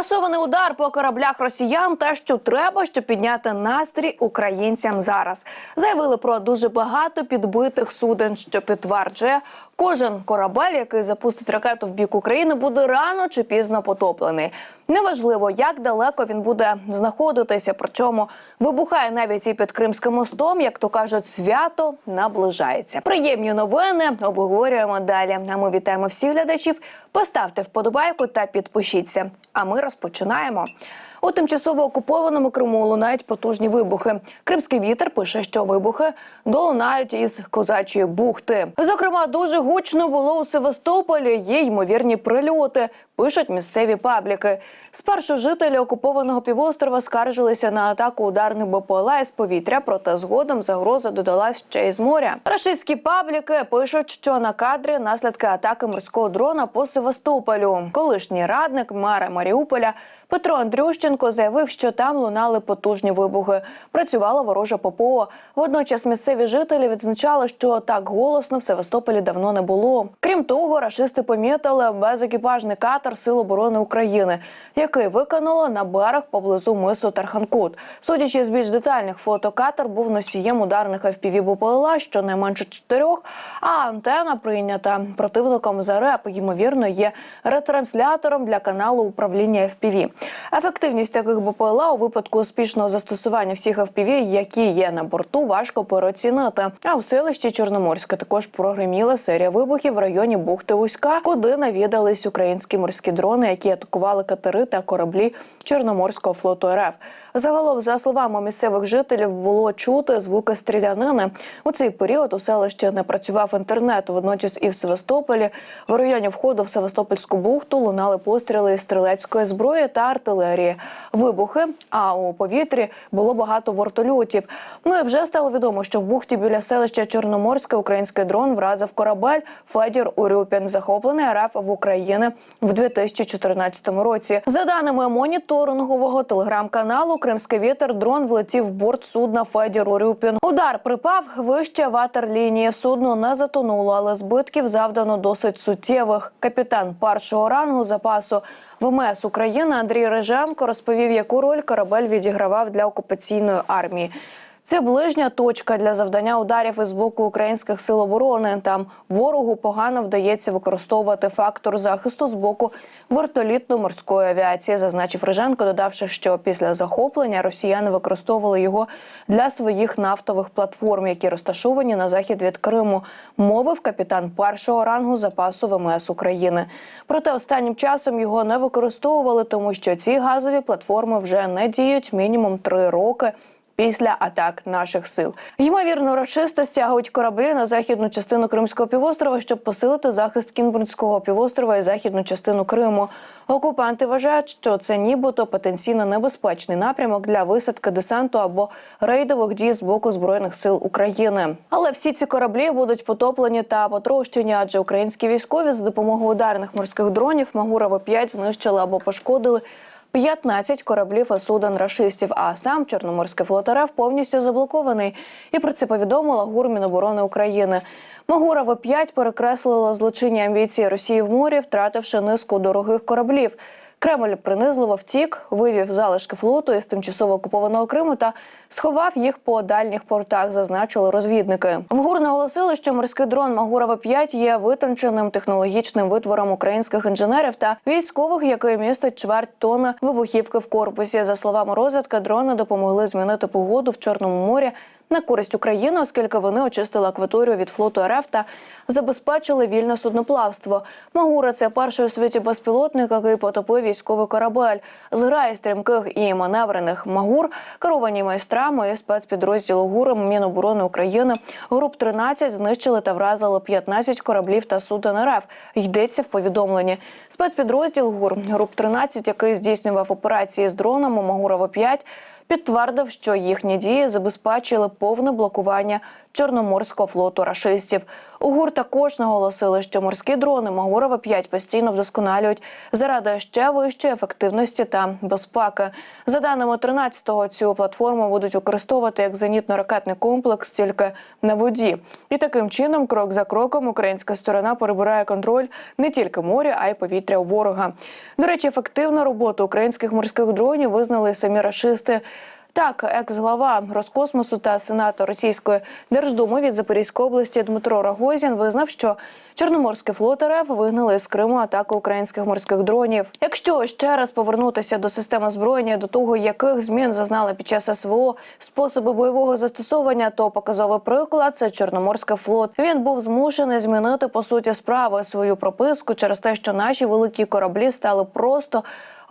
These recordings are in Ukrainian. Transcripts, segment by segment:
Масований удар по кораблях росіян те, що треба, щоб підняти настрій українцям зараз. Заявили про дуже багато підбитих суден, що підтверджує, кожен корабель, який запустить ракету в бік України, буде рано чи пізно потоплений. Неважливо, як далеко він буде знаходитися. Причому вибухає навіть і під Кримським мостом, як то кажуть, свято наближається. Приємні новини обговорюємо далі. А ми вітаємо всіх глядачів. Поставте вподобайку та підпишіться. А ми розпочинаємо. У тимчасово окупованому Криму лунають потужні вибухи. Кримський вітер пише, що вибухи долунають із козачої бухти. Зокрема, дуже гучно було у Севастополі. Є ймовірні прильоти. Пишуть місцеві пабліки. Спершу жителі окупованого півострова скаржилися на атаку ударних БПЛА із повітря, проте згодом загроза додалась ще й з моря. Рашистські пабліки пишуть, що на кадрі наслідки атаки морського дрона по Севастополю. Колишній радник мера Маріуполя Петро Андрющенко заявив, що там лунали потужні вибухи. Працювала ворожа ППО. Водночас місцеві жителі відзначали, що так голосно в Севастополі давно не було. Крім того, рашисти помітили безекіпажний катер Сил оборони України, який виконало на берег поблизу мису Тарханкут. Судячи з більш детальних фото, катер був носієм ударних FPV БПЛА, щонайменше чотирьох. А антена прийнята противником за РЕП, ймовірно, є ретранслятором для каналу управління FPV. Ефективність таких БПЛА у випадку успішного застосування всіх FPV, які є на борту, важко переоцінити. А у селищі Чорноморське також прогреміла серія вибухів в районі бухти Вузька, куди навідались українські морські дрони, які атакували катери та кораблі Чорноморського флоту РФ. Загалом, за словами місцевих жителів, було чути звуки стрілянини. У цей період у селищі не працював інтернет. Водночас і в Севастополі в районі входу в Севастопольську бухту лунали постріли із стрілецької зброї та артилерії, вибухи. А у повітрі було багато вертольотів. Ну і вже стало відомо, що в бухті біля селища Чорноморське український дрон вразив корабель Федір Урюпін, захоплений РФ в Україні в 2014 році. За даними моніторингового телеграм-каналу, Кримський вітер дрон влетів в борт судна Федір Урюпін. Удар припав вище ватерлінії. Судно не затонуло, але збитків завдано досить суттєвих. Капітан першого рангу запасу ВМС України Андрій Реженко розповів, яку роль корабель відігравав для окупаційної армії. Це ближня точка для завдання ударів із боку українських сил оборони. Там ворогу погано вдається використовувати фактор захисту з боку вертолітно-морської авіації, зазначив Риженко, додавши, що після захоплення росіяни використовували його для своїх нафтових платформ, які розташовані на захід від Криму. Мовив капітан першого рангу запасу ВМС України. Проте останнім часом його не використовували, тому що ці газові платформи вже не діють мінімум три роки після атак наших сил. Ймовірно, рашисти стягують кораблі на західну частину Кримського півострова, щоб посилити захист Кінбурнського півострова і західну частину Криму. Окупанти вважають, що це нібито потенційно небезпечний напрямок для висадки десанту або рейдових дій з боку збройних сил України. Але всі ці кораблі будуть потоплені та потрощені, адже українські військові за допомогою ударних морських дронів Магурова 5 знищили або пошкодили. 15 кораблів і суден рашистів, а сам Чорноморський флот РФ повністю заблокований. І про це повідомила ГУР Міноборони України. Магурова 5 перекреслила злочинні амбіції Росії в морі, втративши низку дорогих кораблів. Кремль принизливо втік, вивів залишки флоту із тимчасово окупованого Криму та сховав їх по дальніх портах, зазначили розвідники. В ГУР наголосили, що морський дрон Магурова 5 є витонченим технологічним витвором українських інженерів та військових, який містить чверть тонни вибухівки в корпусі. За словами розвідки, дрони допомогли змінити погоду в Чорному морі на користь України, оскільки вони очистили акваторію від флоту РФ та забезпечили вільне судноплавство. Магура це перший у світі безпілотник, який потопив військовий корабель. Зграє стрімких і маневрених магур, керовані майстрами спецпідрозділу ГУР Міноборони України. Груп 13 знищили та вразили 15 кораблів та суден РФ. Йдеться в повідомленні. Спецпідрозділ ГУР груп 13 який здійснював операції з дронами Магурова 5 підтвердив, що їхні дії забезпечили повне блокування Чорноморського флоту рашистів. У ГУР також наголосили, що морські дрони Магурова 5 постійно вдосконалюють заради ще вищої ефективності та безпеки. За даними 13-го, цю платформу будуть використовувати як зенітно-ракетний комплекс тільки на воді. І таким чином, крок за кроком, українська сторона перебирає контроль не тільки моря, а й повітря у ворога. До речі, ефективну роботу українських морських дронів визнали самі рашисти. Так, екс-глава Роскосмосу та сенатор Російської Держдуми від Запорізької області Дмитро Рогозін визнав, що Чорноморський флот РФ вигнали з Криму атаку українських морських дронів. Якщо ще раз повернутися до системи озброєння, до того яких змін зазнали під час СВО способи бойового застосовування, то показовий приклад це Чорноморський флот. Він був змушений змінити по суті справи свою прописку через те, що наші великі кораблі стали просто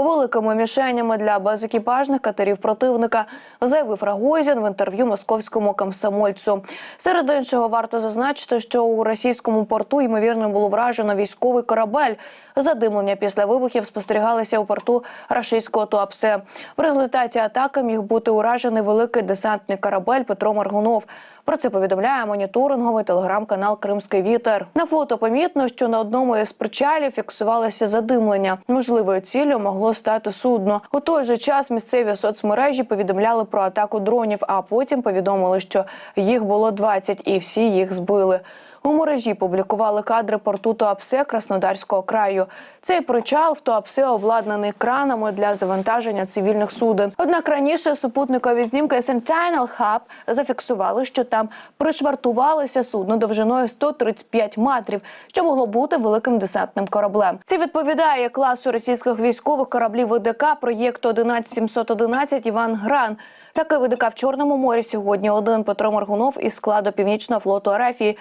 великими мішенями для безекіпажних катерів противника, заявив Рагозін в інтерв'ю московському комсомольцю. Серед іншого варто зазначити, що у російському порту ймовірно було вражено військовий корабель. Задимлення після вибухів спостерігалися у порту рашистського Туапсе. В результаті атаки міг бути уражений великий десантний корабель Петро Маргунов. Про це повідомляє моніторинговий телеграм-канал Кримський вітер. На фото помітно, що на одному із причалів фіксувалося задимлення. Можливою ціллю могло стати судно. У той же час місцеві соцмережі повідомляли про атаку дронів, а потім повідомили, що їх було 20 і всі їх збили. У мережі публікували кадри порту Туапсе Краснодарського краю. Цей причал в Туапсе обладнаний кранами для завантаження цивільних суден. Однак раніше супутникові знімки Sentinel Hub зафіксували, що там пришвартувалося судно довжиною 135 метрів, що могло бути великим десантним кораблем. Це відповідає класу російських військових кораблів ВДК проєкту 11711 Іван Гран. Такий ВДК в Чорному морі сьогодні один Петро Моргунов із складу Північного флоту Арафії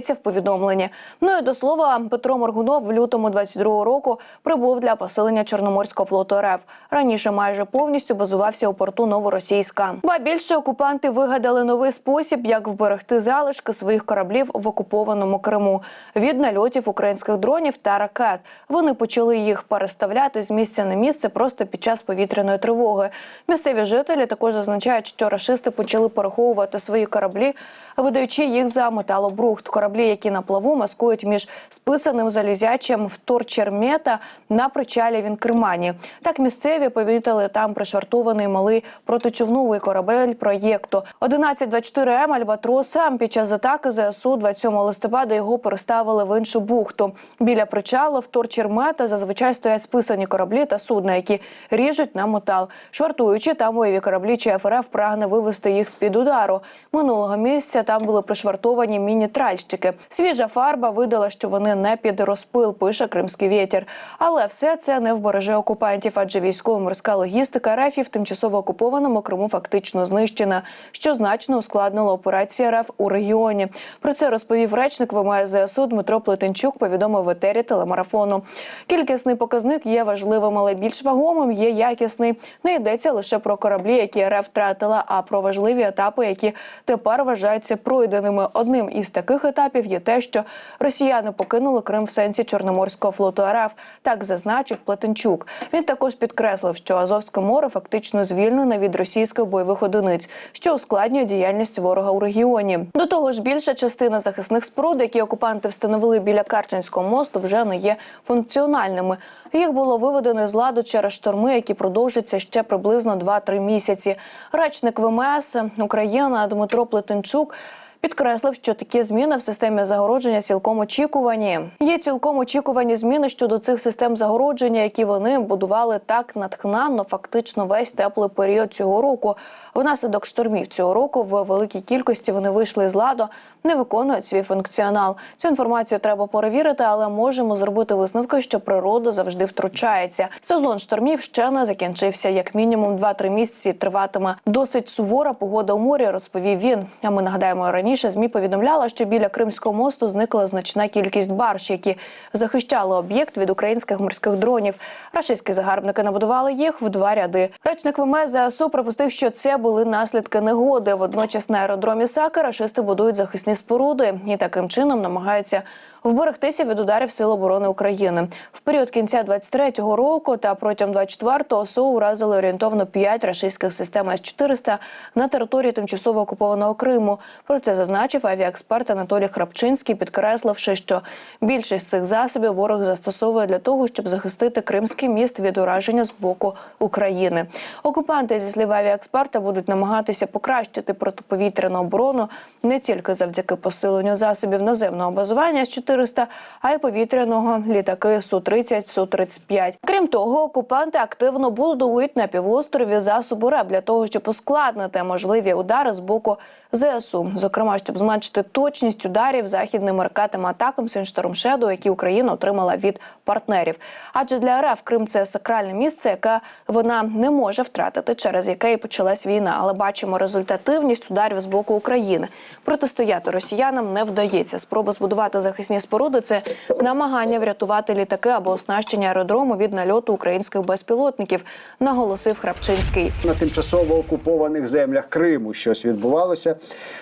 йдеться в повідомленні. Ну і до слова, Петро Моргунов в лютому 22-го року прибув для посилення Чорноморського флоту РФ. Раніше майже повністю базувався у порту Новоросійська. Ба більше окупанти вигадали новий спосіб, як вберегти залишки своїх кораблів в окупованому Криму від нальотів українських дронів та ракет. Вони почали їх переставляти з місця на місце просто під час повітряної тривоги. Місцеві жителі також зазначають, що рашисти почали переховувати свої кораблі, видаючи їх за металобрухт. Кораблі, які на плаву маскують між списаним залізячим вторчермета на причалі в Інкермані. Так місцеві повітали там пришвартований малий протичовновий корабель проєкту 1124 М Альбатроса. Під час атаки ЗСУ 27 листопада його переставили в іншу бухту. Біля причалу вторчермета зазвичай стоять списані кораблі та судна, які ріжуть на метал, швартуючи там бойові кораблі. Чи ФРФ прагне вивести їх з під удару. Минулого місяця там були пришвартовані міні-тральщики. Свіжа фарба видала, що вони не під розпил, пише Кримський вітер. Але все це не вбереже окупантів, адже військово-морська логістика РФ в тимчасово окупованому Криму фактично знищена, що значно ускладнило операції РФ у регіоні. Про це розповів речник ВМС ЗСУ Дмитро Плетенчук. Повідомив в етері телемарафону. Кількісний показник є важливим, але більш вагомим є якісний. Не йдеться лише про кораблі, які РФ втратила, а про важливі етапи, які тепер вважаються пройденими. Одним із таких етапів є те, що росіяни покинули Крим в сенсі Чорноморського флоту РФ. Так зазначив Плетенчук. Він також підкреслив, що Азовське море фактично звільнене від російських бойових одиниць, що ускладнює діяльність ворога у регіоні. До того ж, більша частина захисних споруд, які окупанти встановили біля Керченського мосту, вже не є функціональними. Їх було виведено з ладу через шторми, які продовжаться ще приблизно 2-3 місяці. Речник ВМС Україна Дмитро Плетенчук. Підкреслив, що такі зміни в системі загородження цілком очікувані. Є цілком очікувані зміни щодо цих систем загородження, які вони будували так натхненно, фактично весь теплий період цього року. Внаслідок штормів цього року в великій кількості вони вийшли з ладу, не виконують свій функціонал. Цю інформацію треба перевірити, але можемо зробити висновки, що природа завжди втручається. Сезон штормів ще не закінчився. Як мінімум 2-3 місяці триватиме досить сувора погода у морі. Розповів він. А ми нагадаємо раніше. Змі повідомляла, що біля Кримського мосту зникла значна кількість барж, які захищали об'єкт від українських морських дронів. Рашистські загарбники набудували їх в два ряди. Речник ВМС ЗСУ припустив, що це були наслідки негоди. Водночас на аеродромі Саки рашисти будують захисні споруди і таким чином намагаються вберегтися від ударів Сил оборони України. В період кінця 23-го року та протягом 24-го СУ уразили орієнтовно 5 рашистських систем С-400 на території тимчасово окупованого Криму. Про це зазначив авіаексперт Анатолій Храпчинський, підкресливши, що більшість цих засобів ворог застосовує для того, щоб захистити Кримський міст від ураження з боку України. Окупанти зі слів авіаексперта будуть намагатися покращити протиповітряну оборону не тільки завдяки посиленню засобів наземного базування С-400, а й повітряного літаки Су-30, Су-35. Крім того, окупанти активно будують на півострові засоби РЕБ для того, щоб ускладнити можливі удари з боку ЗСУ, зокрема, щоб зменшити точність ударів західними ракетами атакам Шеду, які Україна отримала від партнерів. Адже для РФ Крим це сакральне місце, яке вона не може втратити, через яке і почалась війна. Але бачимо результативність ударів з боку України. Протистояти росіянам не вдається. Спроба збудувати захисні споруди це намагання врятувати літаки або оснащення аеродрому від нальоту українських безпілотників, наголосив Храпчинський. на тимчасово окупованих землях Криму щось відбувалося.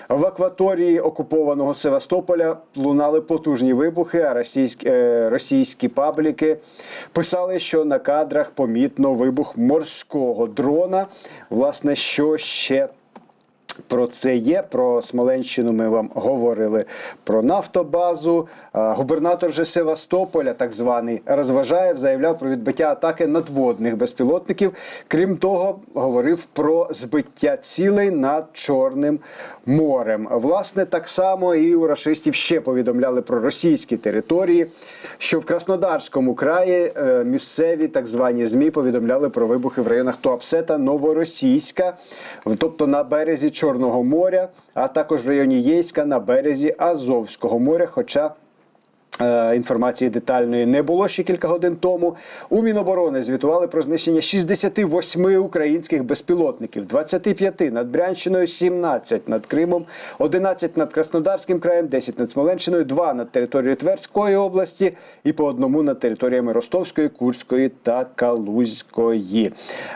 В акваторії окупованого Севастополя лунали потужні вибухи, а російські, е, російські пабліки писали, що на кадрах помітно вибух морського дрона. Власне, що ще про це є. Про Смоленщину ми вам говорили про нафтобазу. Губернатор же Севастополя, так званий, розважаєв, заявляв про відбиття атаки надводних безпілотників. Крім того, говорив про збиття цілей над Чорним морем. Власне, так само і у рашистів ще повідомляли про російські території, що в Краснодарському краї е, місцеві так звані ЗМІ повідомляли про вибухи в районах Туапсе та Новоросійська, тобто на березі Чорного моря, а також в районі Єйська на березі Азовського моря. Хоча Інформації детальної не було ще кілька годин тому. У Міноборони звітували про знищення 68 українських безпілотників, 25 над Брянщиною, 17 над Кримом, 11 над Краснодарським краєм, 10 над Смоленщиною, 2 над територією Тверської області і по одному над територіями Ростовської, Курської та Калузької.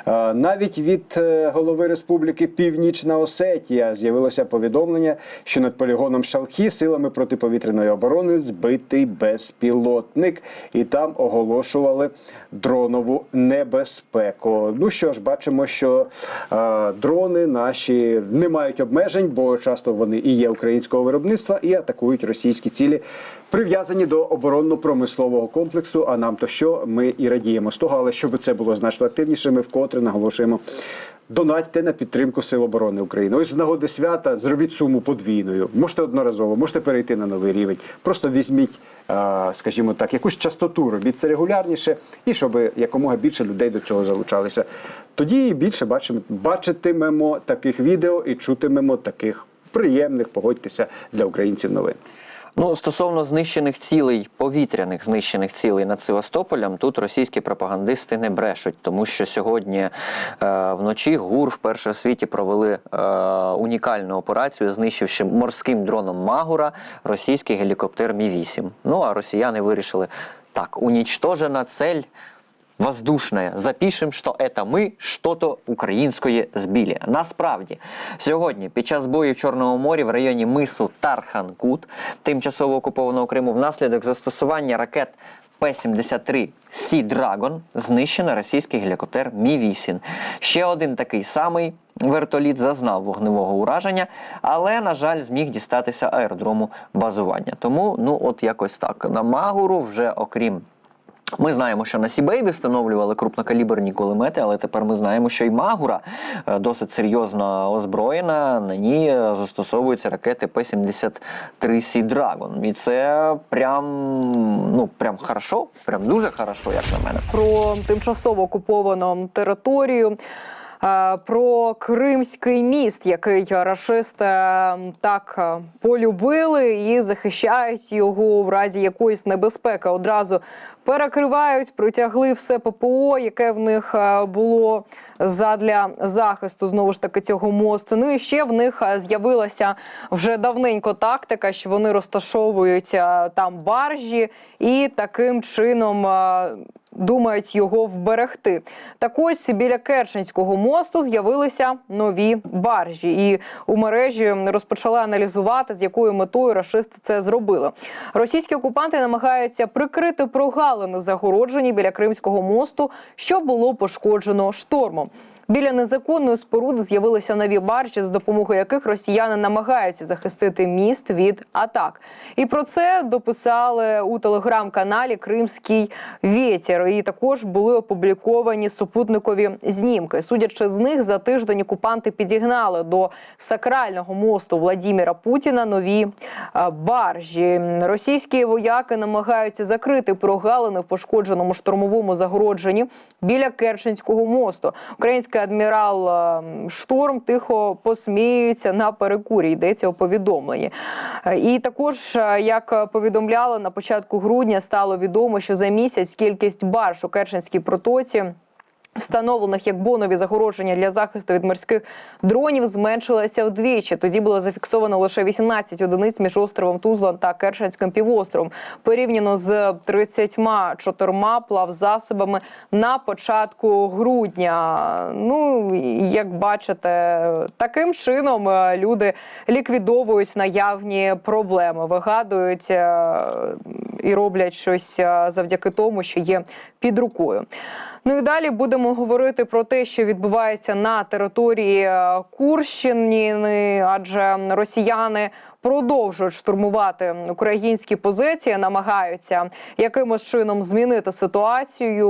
Е, Навіть від е, голови Республіки Північна Осетія з'явилося повідомлення, що над полігоном Шалхі силами протиповітряної оборони збитий безпілотник, і там оголошували дронову небезпеку. Ну що ж, бачимо, що е, дрони наші не мають обмежень, бо часто вони і є українського виробництва, і атакують російські цілі, прив'язані до оборонно-промислового комплексу. А нам то що ми і радіємо з того, але щоб це було значно активніше, ми вкотре наголошуємо. Донатьте на підтримку Сил оборони України. Ось з нагоди свята зробіть суму подвійною. Можете одноразово, можете перейти на новий рівень. Просто візьміть, скажімо так, якусь частоту, робіть це регулярніше, і щоб якомога більше людей до цього залучалися. Тоді і більше бачитимемо таких відео і чутимемо таких приємних, погодьтеся для українців новин. Ну, стосовно знищених цілей, повітряних знищених цілей над Севастополем, тут російські пропагандисти не брешуть, тому що сьогодні е, вночі ГУР вперше в світі провели е, унікальну операцію, знищивши морським дроном Магура російський гелікоптер Мі 8 Ну а росіяни вирішили так, унічтожена цель. Воздушне. Запишем, що це ми що-то українське збілі. Насправді, сьогодні, під час бою в Чорному морі в районі мису Тархан-Кут, тимчасово окупованого Криму, внаслідок застосування ракет П-73 Сі Драгон знищено російський гелікоптер Мі-8. Ще один такий самий вертоліт зазнав вогневого ураження, але, на жаль, зміг дістатися аеродрому базування. Тому, ну, от якось так. На Магуру вже окрім ми знаємо, що на Сібейбі встановлювали крупнокаліберні кулемети, але тепер ми знаємо, що й Магура е, досить серйозно озброєна. На ній е, застосовуються ракети П-73 Сі Драгон. І це прям ну прям хорошо, прям дуже хорошо, як на мене. про тимчасово окуповану територію. Е, Про Кримський міст, який рашисти е, так е, полюбили і захищають його в разі якоїсь небезпеки. Одразу перекривають, притягли все ППО, яке в них було задля захисту знову ж таки цього мосту. Ну і ще в них з'явилася вже давненько тактика, що вони розташовують там баржі і таким чином. Думають його вберегти. Так ось біля Керченського мосту з'явилися нові баржі, і у мережі розпочали аналізувати, з якою метою рашисти це зробили. Російські окупанти намагаються прикрити прогалину загороджені біля Кримського мосту, що було пошкоджено штормом. Біля незаконної споруди з'явилися нові баржі, з допомогою яких росіяни намагаються захистити міст від атак. І про це дописали у телеграм-каналі Кримський вітер. І також були опубліковані супутникові знімки. Судячи з них, за тиждень окупанти підігнали до сакрального мосту Владіміра Путіна нові е, баржі. Російські вояки намагаються закрити прогалини в пошкодженому штурмовому загородженні біля Керченського мосту. Український адмірал е, Шторм тихо посміюється на перекурі. Йдеться у повідомленні. Е, І також, е, як повідомляли на початку грудня, стало відомо, що за місяць кількість барж у Керченській протоці. Встановлених як бонові загородження для захисту від морських дронів зменшилася вдвічі. Тоді було зафіксовано лише 18 одиниць між островом Тузлан та Керченським півостровом, порівняно з 34 плавзасобами на початку грудня. Ну як бачите, таким чином е, люди ліквідовують наявні проблеми, вигадують е, і роблять щось е, завдяки тому, що є під рукою. Ну і далі будемо говорити про те, що відбувається на території е, Курщини, адже росіяни продовжують штурмувати українські позиції, намагаються якимось чином змінити ситуацію,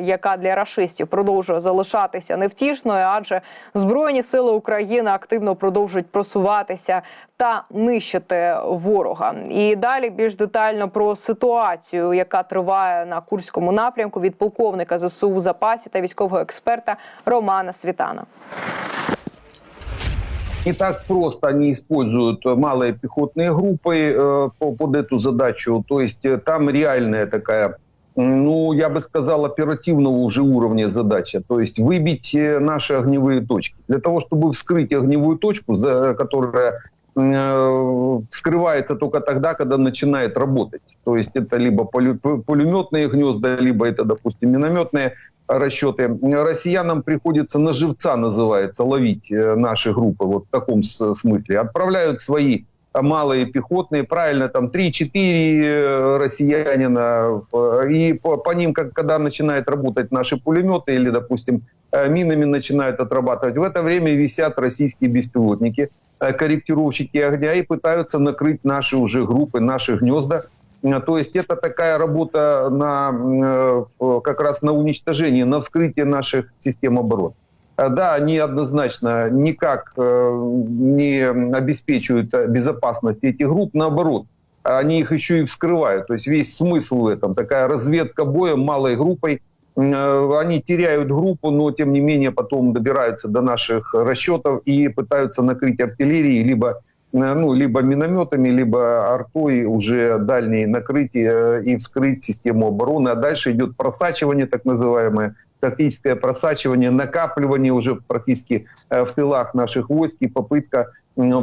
яка для рашистів продовжує залишатися невтішною, адже збройні сили України активно продовжують просуватися та нищити ворога. І далі більш детально про ситуацію, яка триває на курському напрямку від полковника ЗСУ запасі та військового експерта Романа Світана не так просто они используют малые пехотные группы э, по- под эту задачу. То есть э, там реальная такая, м, ну, я бы сказал, оперативного уже уровня задача. То есть выбить э, наши огневые точки. Для того, чтобы вскрыть огневую точку, за, которая э, вскрывается только тогда, когда начинает работать. То есть это либо полю- п- пулеметные гнезда, либо это, допустим, минометные расчеты. Россиянам приходится на живца, называется, ловить э, наши группы, вот в таком смысле. Отправляют свои а, малые пехотные, правильно, там 3-4 э, россиянина, э, и по, по ним, как, когда начинают работать наши пулеметы или, допустим, э, минами начинают отрабатывать, в это время висят российские беспилотники, э, корректировщики огня и пытаются накрыть наши уже группы, наши гнезда, Э, то есть это такая работа на, э, как раз на уничтожение, на вскрытие наших систем обороны. Э, Да, они однозначно никак э, не обеспечивают э, безопасность этих групп, наоборот, они их еще и вскрывают. То есть весь смысл в этом, такая разведка боя малой группой, Э, они теряют группу, но тем не менее потом добираются до наших расчетов и пытаются накрыть артиллерией либо э, ну, либо минометами, либо артой уже дальние накрытие э, и вскрыть систему обороны. А дальше идет просачивание, так называемое, тактическое просачивание, накапливание уже практически э, в тылах наших войск и попытка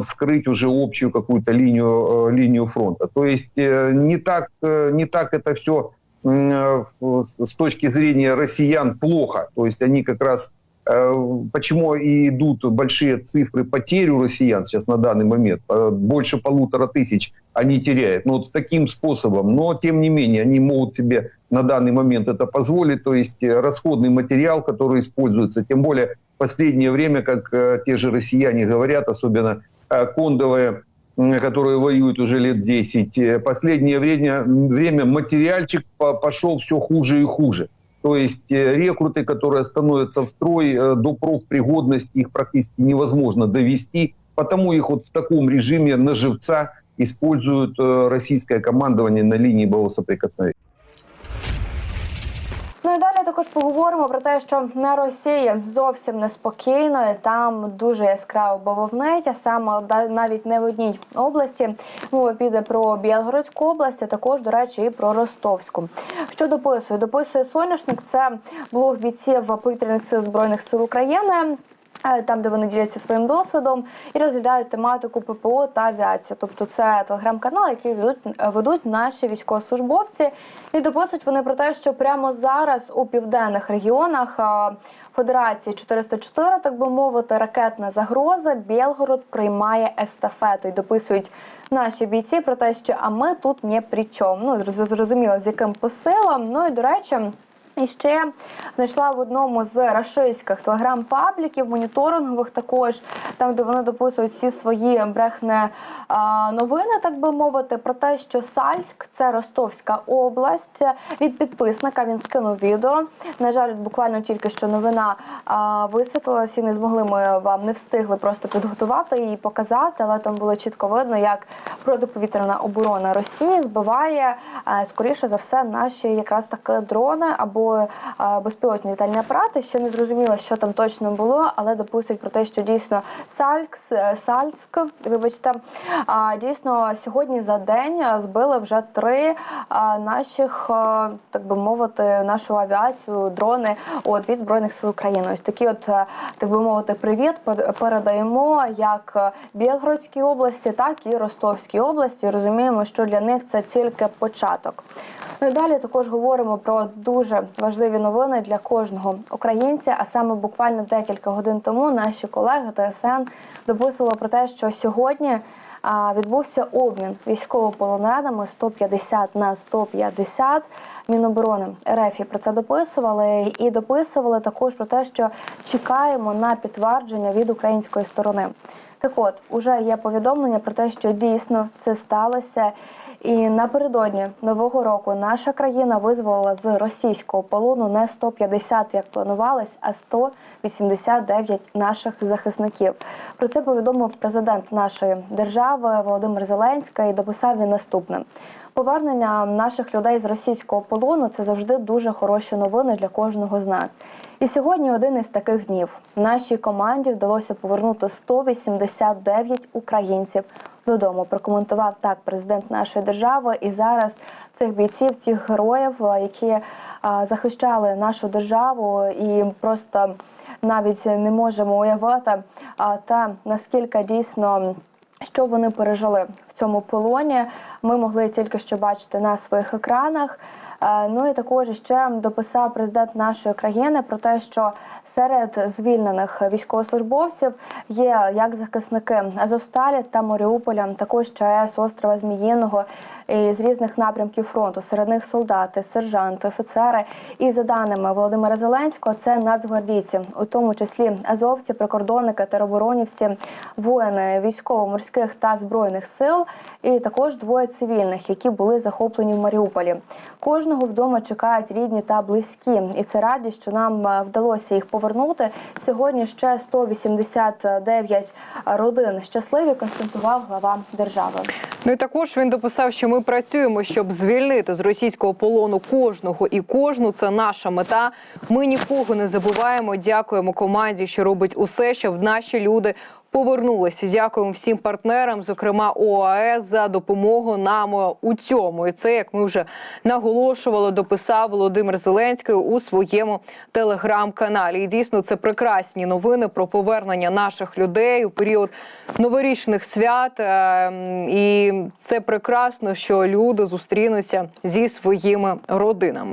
вскрыть уже общую какую-то линию, э, линию фронта. То есть э, не так, э, не так это все с точки зрения россиян плохо. То есть они как раз э, Почему и идут большие цифры потерь у россиян сейчас на данный момент? Э, Больше полутора тысяч они теряют. Ну, вот таким способом. Но, тем не менее, они могут себе на данный момент это позволить. То есть э, расходный материал, который используется. Тем более в последнее время, как э, те же россияне говорят, особенно э, кондовые, которые воюют уже лет 10, э, последнее время, время материальчик по- пошел все хуже и хуже. То есть э, рекруты, которые становятся в строй э, до профпригодности, их практически невозможно довести, потому их вот в таком режиме на живца используют э, российское командование на линии боевого соприкосновения. Ну і далі також поговоримо про те, що на Росії зовсім неспокійно, і там дуже яскраво бавовнить, саме навіть не в одній області. Мова піде про Білгородську область, а також, до речі, і про Ростовську. Що дописує? Дописує соняшник. Це блог бійців повітряних сил збройних сил України. Там, де вони діляться своїм досвідом і розглядають тематику ППО та авіацію. Тобто це телеграм-канал, який ведуть, ведуть наші військовослужбовці. І дописують вони про те, що прямо зараз у південних регіонах Федерації 404, так би мовити, ракетна загроза. Білгород приймає естафету і дописують наші бійці про те, що а ми тут не при чому. Ну зрозуміло, з яким посилом. Ну і до речі. І ще знайшла в одному з рашистських телеграм-пабліків, моніторингових також, там, де вони дописують всі свої брехне новини, так би мовити, про те, що Сальськ це Ростовська область. Від підписника він скинув відео. На жаль, буквально тільки що новина висвітлилась і не змогли ми вам не встигли просто підготувати і показати, але там було чітко видно, як протиповітряна оборона Росії збиває скоріше за все наші якраз таки дрони або е, безпілотні літальні апарати. Ще не зрозуміло, що там точно було, але дописують про те, що дійсно Сальськ, е, Сальськ, вибачте, дійсно сьогодні за день е, збили вже три а, наших, е, так би мовити, нашу авіацію, дрони от від збройних сил України. Ось такі, от е, так би мовити, привіт передаємо як е, Білгородській області, так і Ростовській області. Розуміємо, що для них це тільки початок. Ну і далі також говоримо про дуже важливі новини для кожного українця. А саме буквально декілька годин тому наші колеги ТСН дописували про те, що сьогодні відбувся обмін військовополоненими 150 на 150. Міноборони РФ про це дописували і дописували також про те, що чекаємо на підтвердження від української сторони. Так от, уже є повідомлення про те, що дійсно це сталося. І напередодні нового року наша країна визволила з російського полону не 150, як планувалось, а 189 наших захисників. Про це повідомив президент нашої держави Володимир Зеленський. І дописав він наступне. Повернення наших людей з російського полону це завжди дуже хороші новини для кожного з нас. І сьогодні один із таких днів. Нашій команді вдалося повернути 189 українців додому. Прокоментував так президент нашої держави. І зараз цих бійців, цих героїв, е, які захищали нашу державу, і просто навіть не можемо уявити та наскільки дійсно. Що вони пережили в цьому полоні, ми могли тільки що бачити на своїх екранах. Е, Ну і також ще дописав президент нашої країни про те, що серед звільнених військовослужбовців є як захисники Азовсталі та Маріуполя, також ЧАЕС, острова Зміїного і з різних напрямків фронту. Серед них солдати, сержанти, офіцери. І за даними Володимира Зеленського, це нацгвардійці, у тому числі азовці, прикордонники, тероборонівці, воїни військово-морських та збройних сил, і також двоє цивільних, які були захоплені в Маріуполі. Кожного вдома чекають рідні та близькі, і це радість, що нам е, вдалося їх повернути. Сьогодні ще 189 родин щасливі, констатував глава держави. Ну і також він дописав, що ми працюємо, щоб звільнити з російського полону кожного і кожну. Це наша мета. Ми нікого не забуваємо. Дякуємо команді, що робить усе, щоб наші люди. Повернулися. Дякуємо всім партнерам, зокрема ОАЕС, за допомогу нам у цьому. І це, як ми вже наголошували, дописав Володимир Зеленський у своєму телеграм-каналі. І дійсно це прекрасні новини про повернення наших людей у період новорічних свят. Е, І це прекрасно, що люди зустрінуться зі своїми родинами.